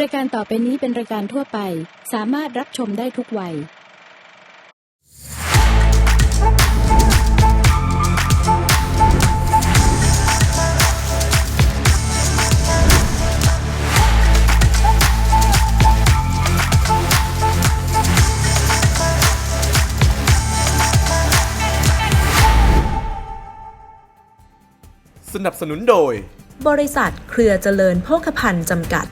รายการต่อไปนี้เป็นรายการทั่วไป สามารถรับชมได้ทุกวัย สนับสนุนโดย บริษัทเครือเจริญโภคภัณฑ์จำกัด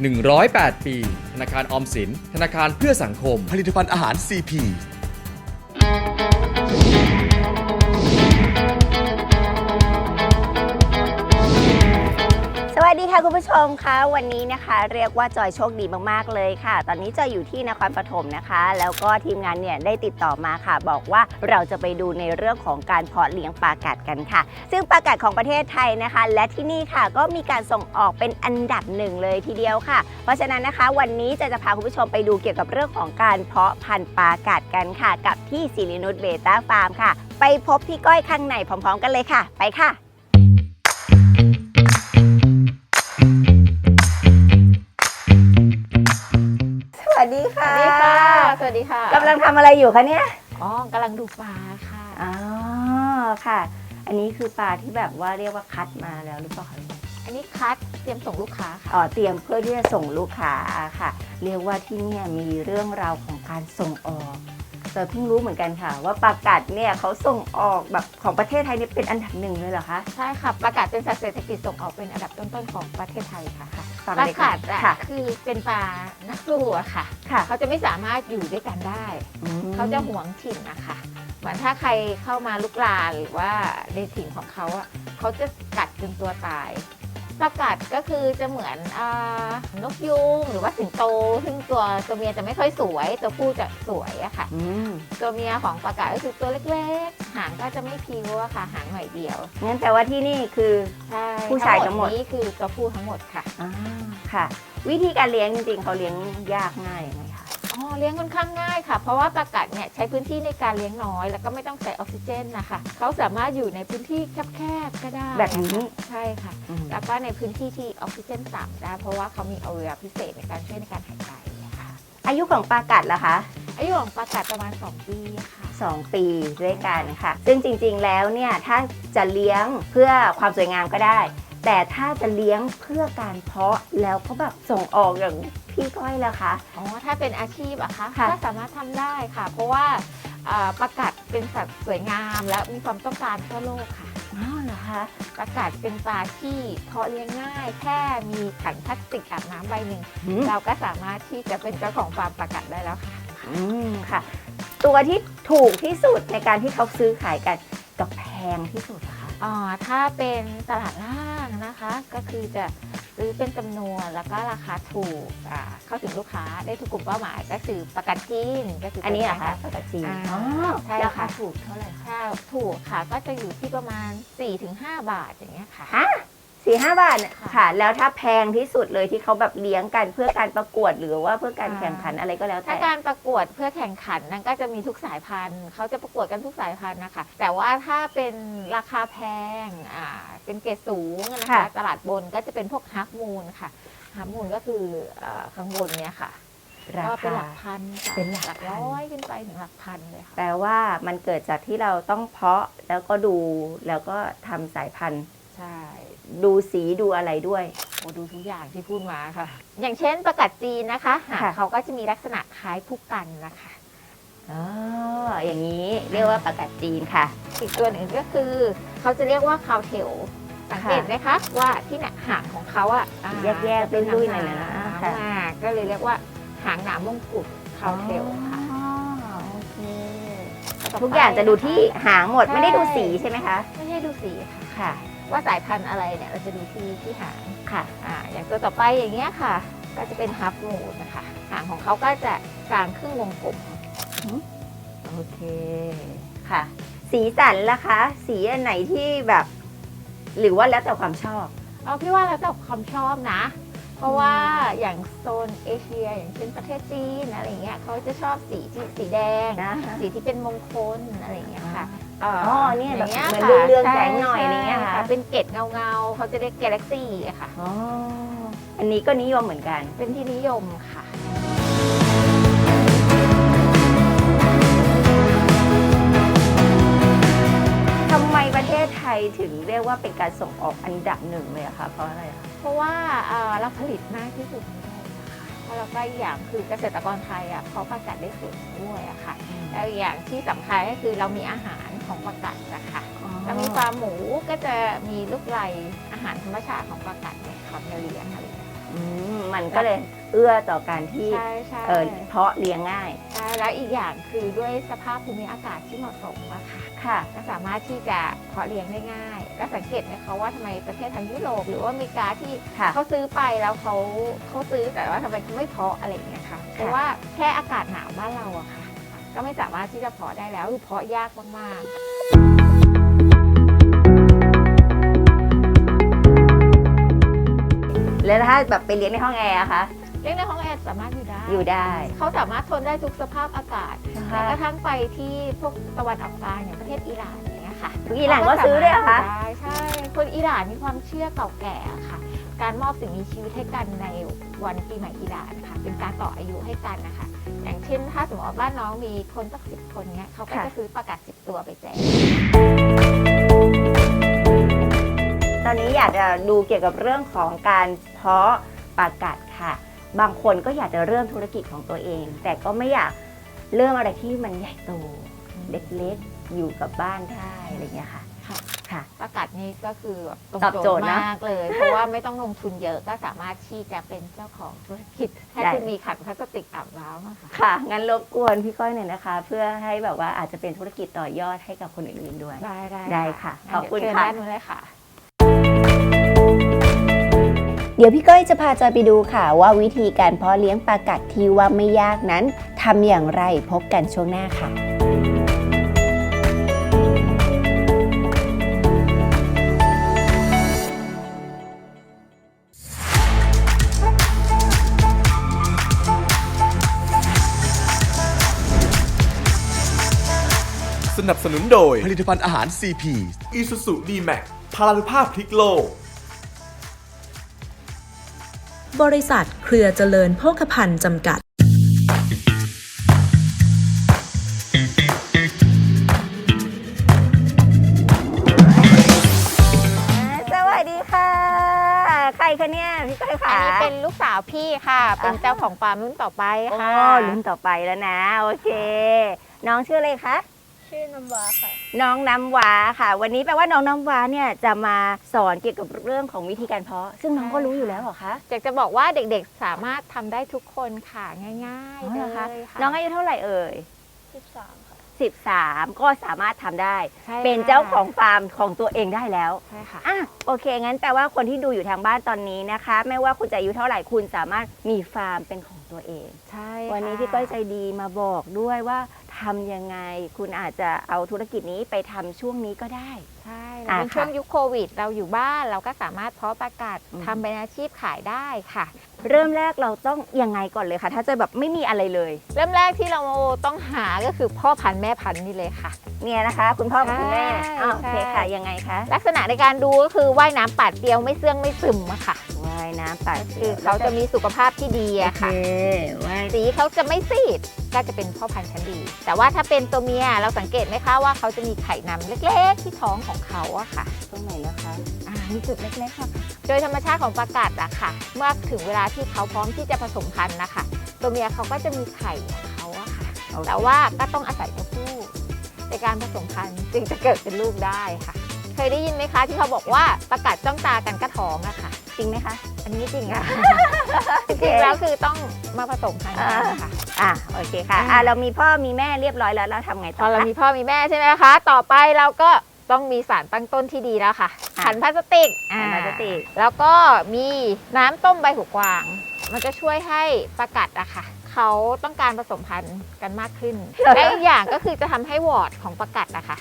108 ปี ธนาคารออมสิน ธนาคารเพื่อสังคม ผลิตภัณฑ์อาหาร CP คุณผู้ชมคะวันนี้นะคะ เรียกว่าจอยโชคดีมากๆเลยค่ะ ตอนนี้จอยอยู่ที่นครปฐมนะคะ แล้วก็ทีมงานเนี่ยได้ติดต่อมาค่ะ บอกว่าเราจะไปดูในเรื่องของการเพาะเลี้ยงปลากัดกันค่ะ ซึ่งปลากัดของประเทศไทยนะคะ และที่นี่ค่ะก็มีการส่งออกเป็นอันดับหนึ่งเลยทีเดียวค่ะ เพราะฉะนั้นนะคะ วันนี้จะจะพาคุณผู้ชมไปดูเกี่ยวกับเรื่องของการเพาะพันธุ์ปลากัดกันค่ะ กับที่สิรินุชเบต้าฟาร์มค่ะ ไปพบพี่ก้อยข้างในพร้อม ๆ กันเลยค่ะ ไปค่ะ สวัสดีค่ะสวัสดีค่ะ สวัสดีค่ะกำลังทำอะไรอยู่คะเนี่ย อ๋อกำลังดูปลาค่ะ อ๋อ ค่ะ อันนี้คือปลาที่แบบว่าเรียกว่าคัดมาแล้วหรือเปล่าคะ อันนี้คัดเตรียมส่งลูกค้าค่ะ อ๋อเตรียมเพื่อที่จะส่งลูกค้าค่ะ เรียกว่าที่เนี่ยมีเรื่องราวของการส่งออกแต่เพิ่งรู้เหมือนกันค่ะ ว่าปลากัดเนี่ยเขาส่งออกแบบของประเทศไทยเนี่ยเป็นอันดับหนึ่งเลยเหรอคะ ใช่ค่ะปลากาศเป็นสัตว์เศรษฐกิจส่งออกเป็นอันดับต้นๆของประเทศไทยค่ะค่ะฟัง ปลาเลยกาศอะค่ะ คือเป็นปลานักสู้อะค่ะ ค่ะเขาจะไม่สามารถอยู่ด้วยกันได้ อืมเขาจะหวงถิ่นนะคะเหมือนถ้าใครเข้ามาลุกลานหรือว่าในถิ่นของเขาอะเขาจะกัดจนตัวตาย ปลากัดก็คือจะเหมือนอานกยูงหรือว่าสิงโต ซึ่งตัวตัวเมียจะไม่ค่อยสวย ตัวผู้จะสวยอะค่ะอืมตัวเมียของปลากาก็คือตัวเล็กๆ หางก็จะไม่พิ้วอะค่ะ หางหน่อยเดียวงั้นแปลว่าที่นี่คือใช่ผู้ชายทั้งหมดนี้คือตัวผู้ทั้งหมดค่ะอ่าค่ะ วิธีการเลี้ยงจริงๆเขาเลี้ยงยากง่ายไหมคะ อ๋อเลี้ยงค่อนข้างง่ายค่ะ เพราะว่าปลากัดเนี่ยใช้พื้นที่ในการเลี้ยงน้อย แล้วก็ไม่ต้องใช้ออกซิเจนนะคะเขาสามารถอยู่ในพื้นที่แคบๆก็ได้แบบนี้ใช่ค่ะ อืม แล้วก็ในพื้นที่ที่ออกซิเจนต่ำได้เพราะว่าเขามีอวัยวะพิเศษในการช่วยในการหายใจค่ะอายุของปลากัดล่ะคะ อายุของปลากัดประมาณ 2 ปีค่ะ 2 ปีด้วยกันค่ะ ซึ่งจริงๆ แล้วเนี่ยถ้าจะเลี้ยงเพื่อความสวยงามก็ได้ แต่ถ้าจะเลี้ยงเพื่อการเพาะแล้วก็แบบส่งออกอย่าง พี่ก้อยล่ะคะ อ๋อ ถ้าเป็นอาชีพอะคะค่ะ ก็สามารถทำได้ค่ะ เพราะว่าอ่าปลากัดเป็นสัตว์สวยงามและมีความต้องการทั่วโลกค่ะ อ้าวเหรอคะปลากัดเป็นปลาที่เพาะเลี้ยงง่าย แค่มีถังพลาสติกอาบน้ำใบหนึ่ง อืม เราก็สามารถที่จะเป็นเจ้าของฟาร์มปลากัดได้แล้วค่ะ อืมค่ะ ตัวที่ถูกที่สุดในการที่เขาซื้อขายกันกับแพงที่สุดอะคะอ๋อถ้าเป็นตลาดล่างนะคะก็คือจะ ซื้อเป็นจำนวนแล้วก็ราคาถูกอ่าเข้าถึงลูกค้าได้ทุกกลุ่มเป้าหมายก็คือประกันจีนก็คืออัอันนี้เหรอคะปกติอ่าอ๋อใช่ราคาค่ะถูกเท่าไหร่คะ ถ้าถูกค่ะก็จะอยู่ที่ประมาณ 4-5 บาทอย่างเงี้ยค่ะ ฮะ สี่ห้าบาทเนี่ยค่ะค่ะ แล้วถ้าแพงที่สุดเลยที่เขาแบบเลี้ยงกันเพื่อการประกวดหรือว่าเพื่อการอ่าแข่งขันอะไรก็แล้วถ้าแต่การประกวดเพื่อแข่งขันนั้นก็จะมีทุกสายพันธุ์เขาจะประกวดกันทุกสายพันธุ์นะคะ แต่ว่าถ้าเป็นราคาแพงอ่าเป็นเกรดสูงนะคะค่ะ ตลาดบนก็จะเป็นพวกฮับมูลค่ะฮับมูลก็คือเอ่อข้างบนเนี่ยค่ะราก็เป็นคา หลักพันค่ะเป็นหลักพัน ร้อยขึ้นไปถึงหลักพันเลยค่ะ แปลว่ามันเกิดจากที่เราต้องเพาะแล้วก็ดูแล้วก็ทำสายพันธุ์ ใช่ ดูสีดูอะไรด้วย โอ้ดูทุกอย่างที่พูดมาค่ะ อย่างเช่นประกัดจีนนะคะหางค่ะ เขาก็จะมีลักษณะคล้ายผู้กันนะคะ อ๋ออย่างนี้เรียกว่าประกาศจีนค่ะ อีกตัวหนึ่งก็คือ เขาจะเรียกว่าคาวเทลสังเกตไหมคะว่าที่เนี่ยหางของเขาอะอ่าแยกๆจะเป็นดุ้ยๆหน่อยนะหางๆค่ะอ่าก็เลยเรียกว่าหางหนามมงกุฎคาวเทลค่ะอ๋อโอเคต่ไปทุกอย่างจะดูที่หางหมดใช่ไม่ได้ดูสีใช่ไหมคะ ไม่ใช่ดูสีค่ะ ค่ะ ว่าสายพันธุ์อะไรเนี่ยเราจะดูที่ที่หางค่ะอ่าอย่างตัวต่อไปอย่างเงี้ยค่ะ ก็จะเป็นฮับมูดนะคะ หางของเขาก็จะกลางครึ่งวงกลมโอเคค่ะ สีสันล่ะคะ สีอันไหนที่แบบ หรือว่าแล้วแต่ความชอบ เอาพี่ว่าแล้วแต่ความชอบนะ เพราะว่าอย่างโซนเอเชีย อย่างเช่นประเทศจีนอะไรเงี้ยเขาจะชอบสีที่สีแดงนะสีที่เป็นมงคลอะไรอย่างเงี้ยค่ะ อ๋อเนี่ยแบบางงี้เหมือนค่ะเรืองๆใช่แสงหน่อยอะไรเงี้ยค่ะใช่เป็นเกล็ดเงาเงาๆเขาจะเรียกกาแล็กซี่อะค่ะ อ๋ออันนี้ก็นิยมเหมือนกัน เป็นที่นิยมค่ะ ทำไมประเทศไทยถึงเรียกว่าเป็นการส่งออกอันดับหนึ่งเลยอะคะเพราะอะไรอะเพราะว่าเอ่อเราผลิตมากที่สุดในโลกนะคะ แล้วก็อีกอย่างคือเกษตรกรไทยอะเขาประกาศได้สวยด้วยอะค่ะแล้วอีกอย่างที่สำคัญก็คือเรามีอาหารของประกาศนะคะเรามีฟาร์มหมูก็จะมีลูกไล่อาหารธรรมชาติของประกาศเนี่ยเขาจะเลี้ยงอะไร อย่างเงี้ยอืมมันก็เลยเอื้อต่อการที่ใช่ใช่เออเพาะเลี้ยงง่ายใช่แล้วอีกอย่างคือด้วยสภาพภูมิอากาศที่เหมาะสมอะค่ะค่ะ ก็สามารถที่จะเพาะเลี้ยงได้ง่าย และสังเกตไหมคะว่าทำไมประเทศทางยุโรปหรือว่าอเมริกาที่ค่ะ เขาซื้อไปแล้วเขาเขาซื้อแต่ว่าทำไมเขาไม่เพาะอะไรอย่างเงี้ยค่ะเพราะว่าแค่อากาศหนาวบ้านเราอะค่ะ ก็ไม่สามารถที่จะเพาะได้แล้วคือเพาะยากมาก แล้วถ้าแบบไปเลี้ยงในห้องแอร์อะคะๆเลี้ยงในห้องแอร์สามารถอยู่ได้ อยู่ได้ เขาสามารถทนได้ทุกสภาพอากาศนะคะแม้กระทั่งไปที่พวกตะวันออกกลางอย่างประเทศอิหร่านอย่างเงี้ยค่ะอิหร่านก็ซื้อด้วยเหรอคะใช่ใช่คนอิหร่านมีความเชื่อเก่าแก่อะค่ะ การมอบสิ่งมีชีวิตให้กันในวันปีใหม่อิหร่านค่ะ เป็นการต่ออายุให้กันนะคะ อย่างเช่น ถ้าสมมติว่าบ้านน้องมีคนสักสิบคนเนี้ยเขาก็จะซื้อประกาศสิบตัวไปแจก ตอนนี้อยากจะดูเกี่ยวกับเรื่องของการเพาะปากัดค่ะ บางคนก็อยากจะเริ่มธุรกิจของตัวเอง แต่ก็ไม่อยากเริ่มอะไรที่มันใหญ่โตเล็กๆอยู่กับบ้านได้อะไรอย่างเงี้ยค่ะ ค่ะค่ะประกาศนี้ก็คือตรงตอบโจทย์นะมากเลย เพราะว่าไม่ต้องลงทุนเยอะก็สามารถที่จะเป็นเจ้าของธุรกิจให้ได้คุณมีขันพลาสติกอาบน้ำอะค่ะค่ะ งั้นรบกวนพี่ก้อยหน่อยนะคะ เพื่อให้แบบว่าอาจจะเป็นธุรกิจต่อยอดให้กับคนอื่นๆด้วย ได้ได้ได้ค่ะงั้นขอบคุณเดี๋ยวค่ะ เชิญด้านนู้นเลยค่ะเดี๋ยวพี่ก้อยจะพาจอยไปดูค่ะ ว่าวิธีการเพาะเลี้ยงปลากัดที่ว่าไม่ยากนั้นทำอย่างไรพบกันช่วงหน้าค่ะสนับสนุนโดย ผลิตภัณฑ์อาหาร CP Isuzu D-Max พลานุภาพพลิกโลก บริษัทเครือเจริญโภคภัณฑ์จำกัด สวัสดีค่ะ ใครคะเนี่ยพี่ก้อยอัค่ะนนี้เป็นลูกสาวพี่ค่ะ เป็นเจ้าของฟาร์มรุ่นต่อไปโอ้ค่ะรุ่นต่อไปแล้วนะ โอเค น้องชื่ออะไรคะ ชื่อน้ำว้าค่ะ น้องน้ำว้าค่ะ วันนี้แปลว่าน้องน้ำว้าเนี่ยจะมาสอนเกี่ยวกับเรื่องของวิธีการเพาะ ซึ่งน้องก็รู้อยู่แล้วเหรอคะอยากจะบอกว่าเด็กๆสามารถทำได้ทุกคนค่ะง่ายอ๋อๆเหเลรอคะยค่ะน้องอายุเท่าไหร่เอ่ย 13 ค่ะ 13 ก็สามารถทำได้ ใช่เป็นค่ะเจ้าของฟาร์มของตัวเองได้แล้ว ใช่ค่ะ อะโอเค งั้นแปลว่าคนที่ดูอยู่ทางบ้านตอนนี้นะคะ ไม่ว่าคุณจะอายุเท่าไหร่คุณสามารถมีฟาร์มเป็นของตัวเอง ใช่วันนี้ค่ะพี่ก้อยใจดีมาบอกด้วยว่า ทำยังไง คุณอาจจะเอาธุรกิจนี้ไปทำช่วงนี้ก็ได้ ใช่อะเป็นช่วงค่ะยุคโควิด เราอยู่บ้านเราก็สามารถเพาะประกาศอืม ทำเป็นอาชีพขายได้ค่ะ เริ่มแรกเราต้องยังไงก่อนเลยคะถ้าจะแบบไม่มีอะไรเลย เริ่มแรกที่เราต้องหาก็คือพ่อพันธุ์แม่พันธุ์นี่เลยค่ะ เนี่ยนะคะ คุณพ่อกับคุณแม่ใช่อะโอเคใช่ ค่ะยังไงคะ ลักษณะในการดูก็คือว่ายน้ำปัดเดียวไม่เสื่องไม่ซึมอะค่ะว่ายน้ำปัดคือเขาจะมีสุขภาพที่ดีโออะเคค่ะว่ายสีเขาจะไม่ซีดก็จะเป็นพ่อพันธุ์ชั้นดี แต่ว่าถ้าเป็นตัวเมียเราสังเกตไหมคะว่าเขาจะมีไข่นำเล็กๆ ที่ท้องของเขาอะค่ะ ตรงไหนนะคะอ่ามีจุดเล็กๆค่ะ โดยธรรมชาติของปลากัดอะค่ะ เมื่อถึงเวลาที่เขาพร้อมที่จะผสมพันธุ์นะคะ ตัวเมียเขาก็จะมีไข่ของเขาอะค่ะโอเคแต่ว่าก็ต้องอาศัยตัวผู้ในการผสมพันธุ์จึงจะเกิดเป็นลูกได้ค่ะ เคยได้ยินไหมคะที่เขาบอกว่าประกาศจ้องตากันก็ท้องอะค่ะ จริงไหมคะ อันนี้ไม่จริงค่ะโอจเคริงๆแล้วคือต้องมาผสมพันธุ์กันค่ะ อะโอเคค่ะอะเรามีพ่อมีแม่เรียบร้อยแล้วเราทำไงพต่ออเราคะ มีพ่อมีแม่ใช่ไหมคะ ต่อไปเราก็ต้องมีสารตั้งต้นที่ดีแล้วค่ะอะขันพลาสติกขันพลาสติกอ่าแล้วก็มีน้ำต้มใบหูกวาง มันจะช่วยให้ประกัดอะค่ะ เขาต้องการผสมพันธุ์กันมากขึ้น และอีกอย่างก็คือจะทำให้วอร์ดของประกัดอะค่ะ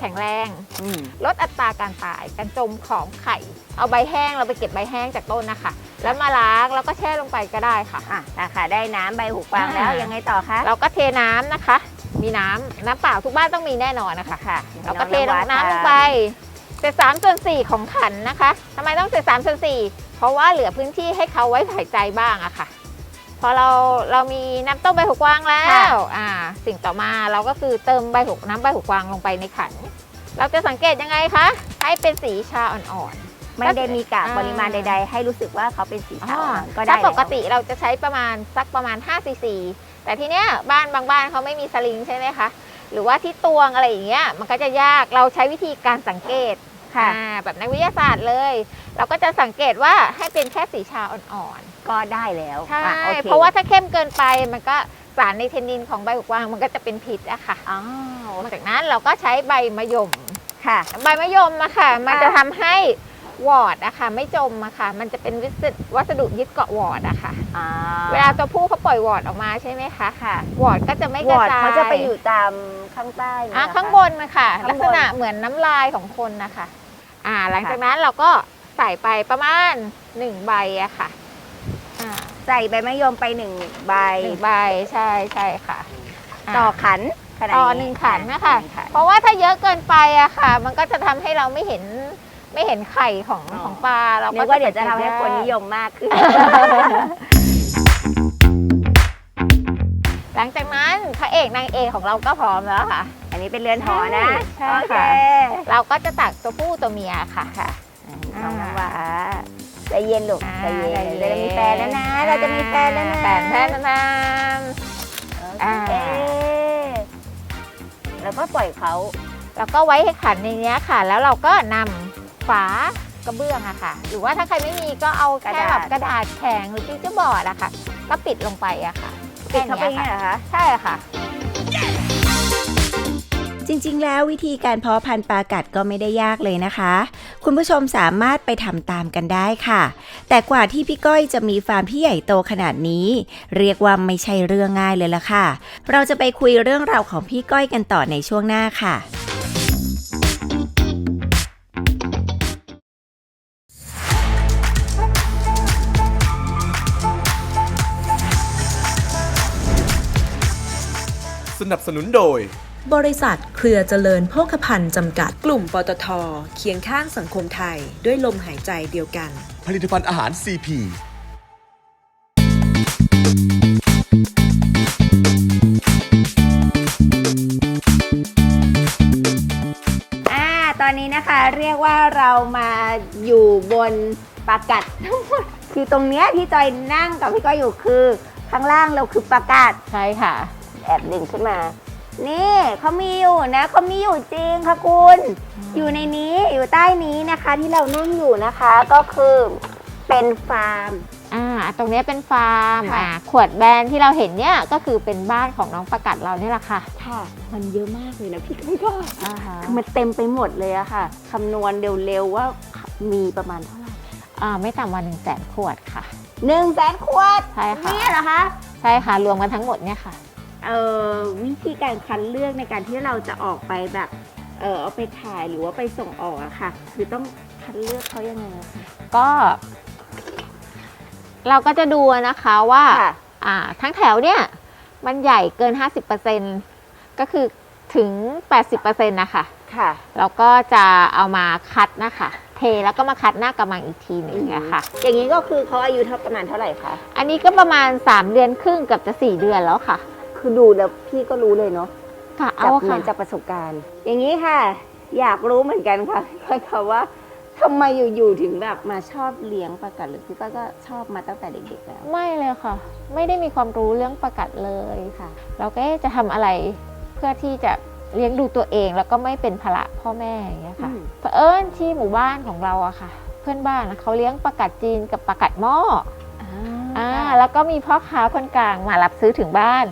แข็งแรงอืมลดอัตราการตายการจมของไข่ เอาใบแห้งเราไปเก็บใบแห้งจากต้นนะคะ แล้วมาล้างแล้วก็แช่ลงไปก็ได้ค่ะอะนะคะได้น้ำใบหูกวางแล้วอ่ายัยังไงต่อคะเราก็เทน้ำนะคะ มีน้ำน้ำเปล่าทุกบ้านต้องมีแน่นอนนะคะค่ะเราก็เทองน้ำลงไปทเศษสามส่วนสี่ของขันนะคะทำไมต้องเศษสามส่วนสี่เพราะว่าเหลือพื้นที่ให้เขาไว้หายใจบ้างอะค่ะ พอเราเรามีน้ำต้มใบหูกวางแล้ค่ะวอ่าสิ่งต่อมาเราก็คือเติมใบหูน้ำใบหูกวางลงไปในขัน เราจะสังเกตยังไงคะ ให้เป็นสีชาอ่อนไม่ได้มีกากอ่าปริมาณใด ๆ ให้รู้สึกว่าเขาเป็นสีๆขาวอ่าก็ได้ถ้าปกแล้วติเราจะใช้ประมาณสักประมาณ5ซีซีแต่ทีเนี้ยบ้านบางบ้านเขาไม่มีสลิงใช่ไหมคะหรือว่าที่ตวงอะไรอย่างเงี้ยมันก็จะยากเราใช้วิธีการสังเกต ค่ะ อ่าแบบนักวิทยาศาสตร์เลย เราก็จะสังเกตว่าให้เป็นแค่สีชาอ่อนๆก็ได้แล้วใช่อะโอคเพราะว่าถ้าเข้มเกินไปมันก็สารในเทนนินของใบหูกวางมันก็จะเป็นพิษอะค่ะอ๋อหลังจากนั้นเราก็ใช้ใบมะยม ค่ะ ใบมะยมอะค่ะ มันจะทำให้วอร์ดอะค่ะ ไม่จมอะค่ะ มันจะเป็นวัสดุวัสดุยึดเกาะวอร์ดอะค่ะ อ่าเวลาตัวผู้เขาปล่อยวอร์ดออกมาใช่ไหมคะค่ะวอร์ดก็จะไม่วกระอร์ดจายเขาจะไปอยู่ตามข้างใต้เนี่ยอะเหรอคะ ข้างบนมันค่ะ ข้างบน ลักษณะเหมือนน้ำลายของคนนะคะ อ่าหลังจากนั้นเราก็ใส่ไปประมาณหนึ่งใบอะค่ะอ่าใส่ใบมะยมไปหนึ่งใบหนึ่งใบใช่ใช่ค่ะาต่อขันขนาดต่อหนึ่งขันนะคะหงขันเพราะว่าถ้าเยอะเกินไปอะค่ะ มันก็จะทำให้เราไม่เห็นไม่เห็นไข่ของอ๋อของปลาเรานึก็กว่าเดี๋ยวจะทำให้คนนิยมมากขึ้น หลังจากนั้นพระเอกนางเอกของเราก็พร้อมแล้วค่ะอั นนี้เป็นเรือนหอนะใช่โอเคค่ะ เราก็จะตักตัวผู้ตัวเมียค่ะ ค่ะน้องน้ำหวาใจเย็นลูกอ่าใจเย็นใจเราจะมีแฟนแล้วนะ เราจะมีแฟนแล้วนะแฟนแฟนแฟนอ่าโอเคแล้วก็ปล่อยเขา แล้วก็ไว้ให้ขันในเนี้ยค่ะ แล้วเราก็นำฝากระเบื้องอะค่ะ หรือว่าถ้าใครไม่มีก็เอาแค่แบบกระดาษแข็งหรือฟิวเจอร์บอร์ดอะค่ะ ก็ปิดลงไปอะค่ะปิดเขาไปอย่างแค่เงี้ยเหรอคะ ใช่ค่ะ จริงๆ แล้ววิธีการเพาะพันธุ์ปลากัดก็ไม่ได้ยากเลยนะคะ คุณผู้ชมสามารถไปทำตามกันได้ค่ะ แต่กว่าที่พี่ก้อยจะมีฟาร์มที่ใหญ่โตขนาดนี้ เรียกว่าไม่ใช่เรื่องง่ายเลยล่ะค่ะ เราจะไปคุยเรื่องราวของพี่ก้อยกันต่อในช่วงหน้าค่ะสนับสนุนโดย บริษัทเครือเจริญโภคภัณฑ์จำกัด กลุ่มปตทเคียงข้างสังคมไทยด้วยลมหายใจเดียวกัน ผลิตภัณฑ์อาหาร CP อ่าตอนนี้นะคะเรียกว่าเรามาอยู่บนปลากัดทั้งหมดคือตรงเนี้ยที่จอยนั่งกับพี่ก้อยอยู่คือ ข้างล่างเราคือปลากัดใช่ค่ะ แอบดึงขึ้นมา นี่เขามีอยู่นะเขามีอยู่จริงค่ะคุณ อยู่ในนี้อยู่ใต้นี้นะคะที่เรานั่งอยู่นะคะก็คือเป็นฟาร์ม อ่า ตรงเนี้ยเป็นฟาร์ม ค่ะ อ่า ขวดแบรนด์ที่เราเห็นเนี่ยก็คือเป็นบ้านของน้องประกัดเราเนี่ยแหละค่ะค่ะมันเยอะมากเลยนะพี่ก้อยก็อ่าฮะคือมันเต็มไปหมดเลยอะค่ะคำนวณเร็วๆว่ามีประมาณเท่าไหร่อ่า ไม่ต่ำกว่าหนึ่งแสนขวดค่ะ หนึ่งแสนขวดใช่ค่ะ เนี่ยเหรอคะ ใช่ค่ะ รวมกันทั้งหมดเนี่ยค่ะ เอ่อวิธีการคัดเลือกในการที่เราจะออกไปแบบเออเอาไปขายหรือว่าไปส่งออกอะค่ะ คือต้องคัดเลือกเขายังไงอะคะ ก็ เราก็จะดูนะคะว่าค่ะ อ่า ทั้งแถวเนี่ย มันใหญ่เกิน 50%ก็คือถึง 80%นะคะ ค่ะ เราก็จะเอามาคัดนะคะ เทแล้วก็มาคัดหน้ากระมังอีกทีหนึงนะคะอย่างนี้ก็คือเขาอายุเท่าประมาณเท่าไหร่คะ อันนี้ก็ประมาณ 3 เดือนครึ่งเกับจะ 4 เดือนแล้วค่ะ คือดูแล้วพี่ก็รู้เลยเนาะค่ะจาเอากเหมืค่ะอนจากประสบการณ์ อย่างนี้ค่ะ อยากรู้เหมือนกันค่ะพี่ก้อยค่ะว่าทำไมอยู่ๆถึงแบบมาชอบเลี้ยงปลากัดหรือพี่ก้อยก็ชอบมาตั้งแต่เด็กๆแล้วไม่เลยค่ะ ไม่ได้มีความรู้เรื่องประกัดเลย ค่ะ เราก็เอ๊ะจะทำอะไรเพื่อที่จะเลี้ยงดูตัวเองแล้วก็ไม่เป็นภาระพ่อแม่อย่างเงี้ยค่ะอืม เผอิญที่หมู่บ้านของเราอะค่ะ เพื่อนบ้านอะเขาเลี้ยงประกัดจีนกับประกัดหม้ออ่าแล้วก็มีพ่อค้าคนกลางมารับซื้อถึงบ้าน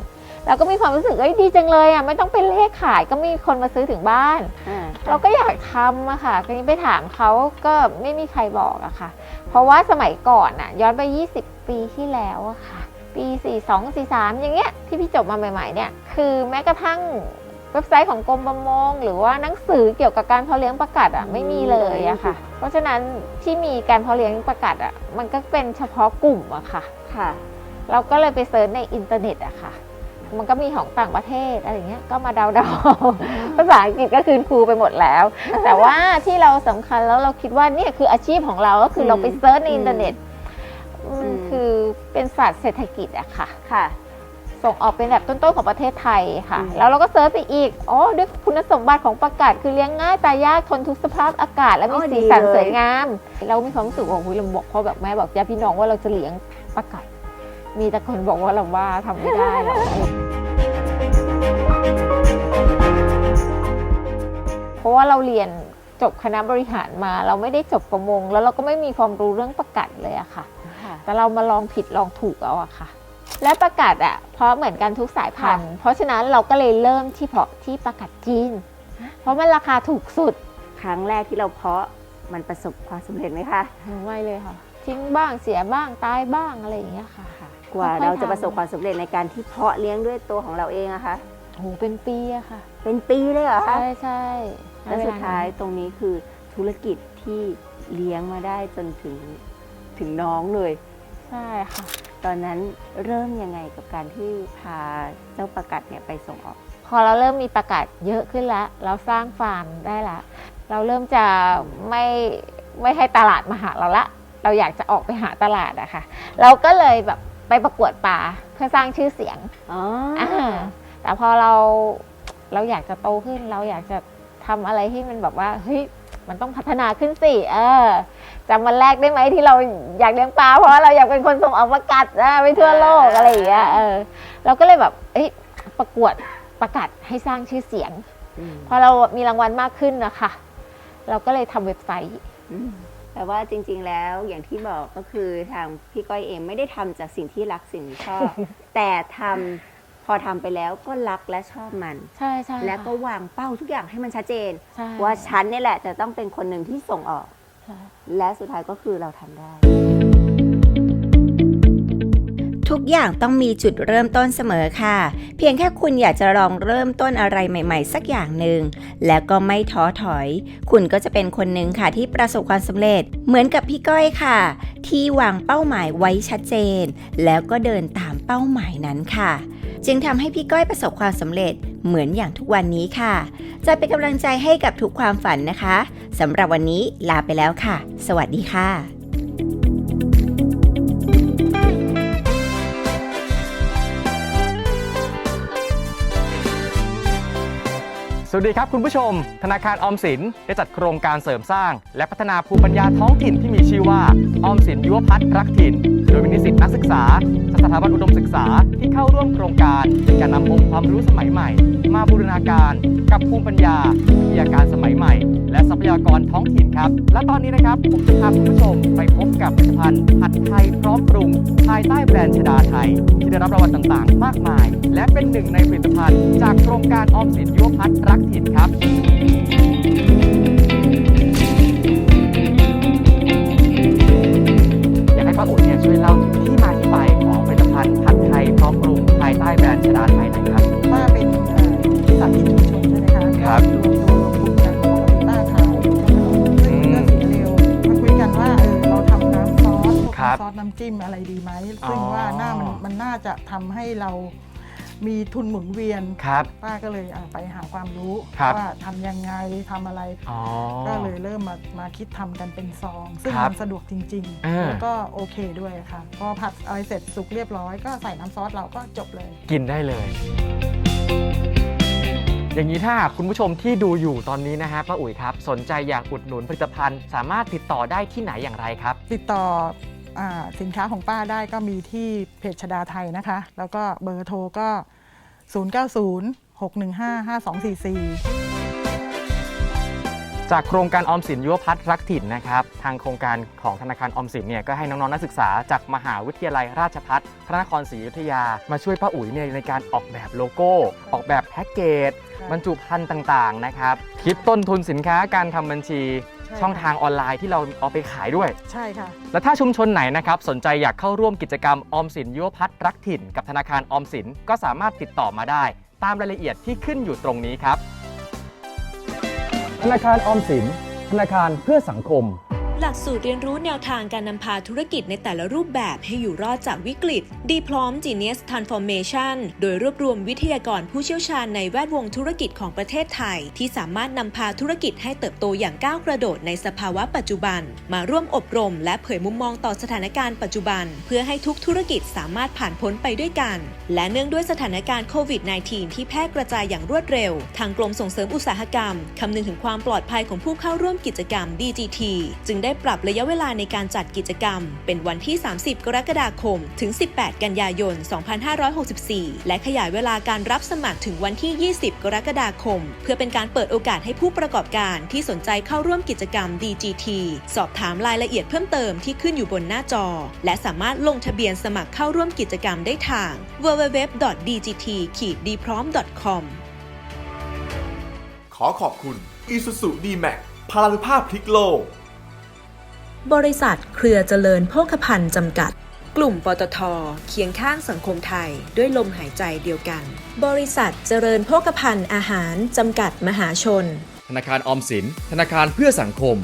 เราก็มีความรู้สึกเอ้ยดีจังเลยอะไม่ต้องเป็นเลขขายก็มีคนมาซื้อถึงบ้าน อ่าเราก็อยากทำอะค่ะทีนี้ไปถามเขาก็ไม่มีใครบอกอะค่ะ เพราะว่าสมัยก่อนอะย้อนไป 20 ปีที่แล้วอะค่ะ ปี 42 43 อย่างเงี้ยที่พี่จบมาใหม่ ๆ เนี่ย คือแม้กระทั่งเว็บไซต์ของกรมประมง หรือว่าหนังสือเกี่ยวกับการเพาะเลี้ยงประกัดอะไม่มีเลยอะค่ะ เพราะฉะนั้นที่มีการเพาะเลี้ยงประกัดอะมันก็เป็นเฉพาะกลุ่มอะค่ะ ค่ะ เราก็เลยไปเซิร์ชในอินเทอร์เน็ตอะค่ะ มันก็มีของต่างประเทศอะไรเงี้ยก็มาเดาๆภาษาอังกฤษก็คืนครูไปหมดแล้ว แต่ว่าที่เราสำคัญแล้วเราคิดว่าเนี่ยคืออาชีพของเราก็คือเราไปเซิร์ชในอินเทอร์เน็ตมันคือเป็นศาสตร์เศรษฐกิจอะค่ะค่ะ ส่งออกเป็นแบบต้นๆของประเทศไทยค่ะอืมแล้วเราก็เซิร์ชไปอีกอ๋อด้วยคุณสมบัติของประกาศคือเลี้ยงง่ายตายยากทนทุกสภาพอากาศ และมีสีสันสวยงาม เรามีความรู้สึกว่าโอ้โหเราบอกพ่อแบบแม่บอกญาติพี่น้องว่าเราจะเลี้ยงประกาศ มีแต่คนบอกว่าเราว่าทำไม่ได้หรอกเพราะว่าเราเรียนจบคณะบริหารมาเราไม่ได้จบประมง แล้วเราก็ไม่มีความรู้เรื่องประกาศเลยอะค่ะค่ะ แต่เรามาลองผิดลองถูกเอาอะค่ะ และประกาศอะเพราะเหมือนกันทุกสายพันธุ์เพราะฉะนั้นเราก็เลยเริ่มที่เพาะที่ประกาศจีน เพราะมันราคาถูกสุดครั้งแรกที่เราเพาะมันประสบความสำเร็จไหมคะไม่เลยค่ะ ทิ้งบ้างเสียบ้างตายบ้างอะไรอย่างเงี้ยค่ะ กว่าค่อยๆเราจะทำประสบความสำเร็จในการที่เพาะเลี้ยงด้วยตัวของเราเองอะคะ โหเป็นปีอะค่ะ เป็นปีเลยเหรอคะ ใช่ใช่และสุดท้ายตรงนี้คือธุรกิจที่เลี้ยงมาได้จนถึงถึงน้องเลย ใช่ค่ะ ตอนนั้นเริ่มยังไงกับการที่พาเจ้าประกัดเนี่ยไปส่งออก พอเราเริ่มมีประกาศเยอะขึ้นแล้ว เราสร้างฟาร์มได้ละเราเริ่มจะไม่ไม่ให้ตลาดมาหาเราละ เราอยากจะออกไปหาตลาดอะค่ะ เราก็เลยแบบ ไปประกวดปลาเพื่อสร้างชื่อเสียงอ๋ออาแต่พอเราเราอยากจะโตขึ้นเราอยากจะทำอะไรที่มันแบบว่าเฮ้ยมันต้องพัฒนาขึ้นสิเออจำวันแรกได้ไหมที่เราอยากเลี้ยงปลาเพราะว่าเราอยากเป็นคนส่งออกประกาศนะไปทั่วโลกอะไรอย่างเงี้ยเออเราก็เลยแบบเอ้ยประกวดประกาศให้สร้างชื่อเสียง อืมพอเรามีรางวัลมากขึ้นนะคะ เราก็เลยทำเว็บไซต์ อืม แต่ว่าจริง ๆ แล้วอย่างที่บอกก็คือทางพี่ก้อยเองไม่ได้ทำจากสิ่งที่รักสิ่งที่ชอบ แต่ทำพอทำไปแล้วก็รักและชอบมัน ใช่ใช่และก็วางเป้าทุกอย่างให้มันชัดเจน ใช่ว่าฉันนี่แหละจะต้องเป็นคนหนึ่งที่ส่งออก ใช่ และสุดท้ายก็คือเราทำได้ ทุกอย่างต้องมีจุดเริ่มต้นเสมอค่ะ เพียงแค่คุณอยากจะลองเริ่มต้นอะไรใหม่ ๆ สักอย่างหนึ่งแล้วก็ไม่ท้อถอย คุณก็จะเป็นคนหนึ่งค่ะที่ประสบความสำเร็จ เหมือนกับพี่ก้อยค่ะ ที่วางเป้าหมายไว้ชัดเจน แล้วก็เดินตามเป้าหมายนั้นค่ะ จึงทำให้พี่ก้อยประสบความสำเร็จเหมือนอย่างทุกวันนี้ค่ะ จะเป็นกำลังใจให้กับทุกความฝันนะคะสำหรับวันนี้ลาไปแล้วค่ะ สวัสดีค่ะ สวัสดีครับคุณผู้ชม ธนาคารออมสินได้จัดโครงการเสริมสร้าง และพัฒนาภูมิปัญญาท้องถิ่นที่มีชื่อว่า ออมสินยุวพัฒน์รักถิ่น โดยมีนิสิตนักศึกษาจากสถาบันอุดมศึกษาที่เข้าร่วมโครงการในการนำองค์ ความรู้สมัยใหม่ มาบูรณาการกับภูมิปัญญาวิทยาการสมัยใหม่ และทรัพยากรท้องถิ่นครับ และตอนนี้นะครับผมจะพาคุณผู้ชมไปพบกับผลิตภัณฑ์ผัดไทยพร้อมปรุงภายใต้แบรนด์ชดาไทย ที่ได้รับรางวัลต่างๆ มากมาย และเป็นหนึ่งในผลิตภัณฑ์ จากโครงการออมสินยุวพัฒน์รักถิ่นครับอยากให้ป้าอุ่นเนี่ยช่วยเล่าถึง ครับน้ำซอสน้ำจิ้มอะไรดีไหมอ๋อซึ่งว่าหน้ามันมันน่าจะทำให้เรามีทุนหมุนเวียนครับป้าก็เลยอะไปหาความรู้ครับว่าทำยังไงทำอะไร อ๋อ ก็เลยเริ่มมามาคิดทำกันเป็นซอง ซึ่งครับมันสะดวกจริงเออ ๆ แล้วก็โอเคด้วยค่ะ พอผัดอะไรเสร็จสุกเรียบร้อยก็ใส่น้ำซอสเราก็จบเลย กินได้เลย อย่างนี้ถ้าคุณผู้ชมที่ดูอยู่ตอนนี้นะฮะป้าอุ๋ยครับ สนใจอยากอุดหนุนผลิตภัณฑ์ สามารถติดต่อได้ที่ไหนอย่างไรครับ ติดต่ออา สินค้าของป้าได้ก็มีที่เพจชดาไทยนะคะ แล้วก็เบอร์โทรก็ 090 615 5244จากโครงการออมสินยุวพัฒน์รักถิ่นนะครับ ทางโครงการของธนาคารออมสินเนี่ยก็ให้น้องๆนักศึกษาจากมหาวิทยาลัยราชภัฏพระนครศรีอยุธยา มาช่วยป้าอุ๋ยเนี่ยในการออกแบบโลโก้ ออกแบบแพ็กเกจบรรจุภัณฑ์ต่างๆนะครับ คิดต้นทุนสินค้าการทำบัญชี ใช่ช่องทางออนไลน์ที่เราเอาไปขายด้วย ใช่ค่ะ และถ้าชุมชนไหนนะครับสนใจอยากเข้าร่วมกิจกรรมออมสินยุวพัฒน์รักถิ่น กับธนาคารออมสินก็สามารถติดต่อมาได้ ตามรายละเอียดที่ขึ้นอยู่ตรงนี้ครับ ธนาคารออมสิน ธนาคารเพื่อสังคม หลักสูตรเรียนรู้แนวทางการนำพาธุรกิจในแต่ละรูปแบบให้อยู่รอดจากวิกฤต d e p l o m Genius Transformation โดยรวบรวมวิทยากรผู้เชี่ยวชาญในแวดวงธุรกิจของประเทศไทย ที่สามารถนำพาธุรกิจให้เติบโตอย่างก้าวกระโดดในสภาวะปัจจุบัน มาร่วมอบรม และเผยมุมมองต่อสถานการณ์ปัจจุบัน เพื่อให้ทุกธุรกิจสามารถผ่านพ้นไปด้วยกัน และเนื่องด้วยสถานการณ์โควิด -19 ที่แพร่กระจายอย่างรวดเร็ว ทางกรมส่งเสริมอุตสาหกรรมคำนึงถึงความปลอดภัยของผู้เข้าร่วมกิจกรรม DGT จึงได้ได้ปรับระยะเวลาในการจัดกิจกรรม เป็นวันที่ 30 กรกฎาคม ถึง 18 กันยายน 2564 และขยายเวลาการรับสมัครถึงวันที่ 20 กรกฎาคม เพื่อเป็นการเปิดโอกาสให้ผู้ประกอบการที่สนใจเข้าร่วมกิจกรรม DGT สอบถามรายละเอียดเพิ่มเติมที่ขึ้นอยู่บนหน้าจอ และสามารถลงทะเบียนสมัครเข้าร่วมกิจกรรมได้ทาง www.dgt-dprom.com ขอขอบคุณ Isuzu D-Max พลานุภาพพลิกโลก บริษัทเครือเจริญโภคภัณฑ์จำกัด กลุ่มปตทเคียงข้างสังคมไทยด้วยลมหายใจเดียวกัน บริษัทเจริญโภคภัณฑ์อาหารจำกัดมหาชน ธนาคารออมสิน ธนาคารเพื่อสังคม